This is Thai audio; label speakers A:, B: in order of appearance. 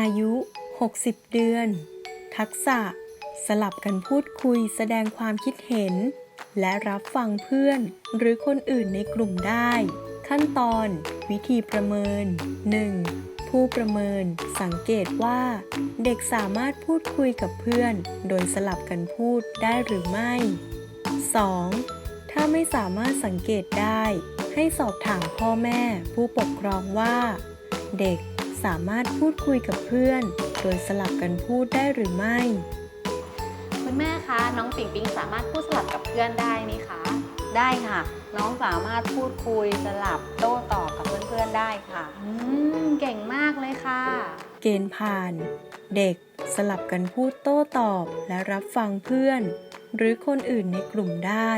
A: อายุ 60 เดือน ทักษะ สลับกันพูดคุยแสดงความคิดเห็น และรับฟังเพื่อนหรือคนอื่นในกลุ่มได้ ขั้นตอน วิธีประเมิน 1. ผู้ประเมิน สังเกตว่า เด็กสามารถพูดคุยกับเพื่อน โดยสลับกันพูดได้หรือไม่ 2. ถ้าไม่สามารถสังเกตได้ ให้สอบถามพ่อแม่ผู้ปกครองว่า เด็ก สามารถพูดคุยกับเพื่อน โดยสลับกันพูดได้หรือไม่
B: คุณแม่คะ น้องปิงปิงสามารถพูดสลับกับเพื่อนได้ไหมคะ
C: ได้ค่ะ น้องสามารถพูดคุยสลับโต้ตอบกับเพื่อนๆได้ค่ะ
B: อืม เก่งมากเลยค่ะ
A: เกณฑ์ผ่าน เด็กสลับกันพูดโต้ตอบและรับฟังเพื่อน หรือคนอื่นในกลุ่มได้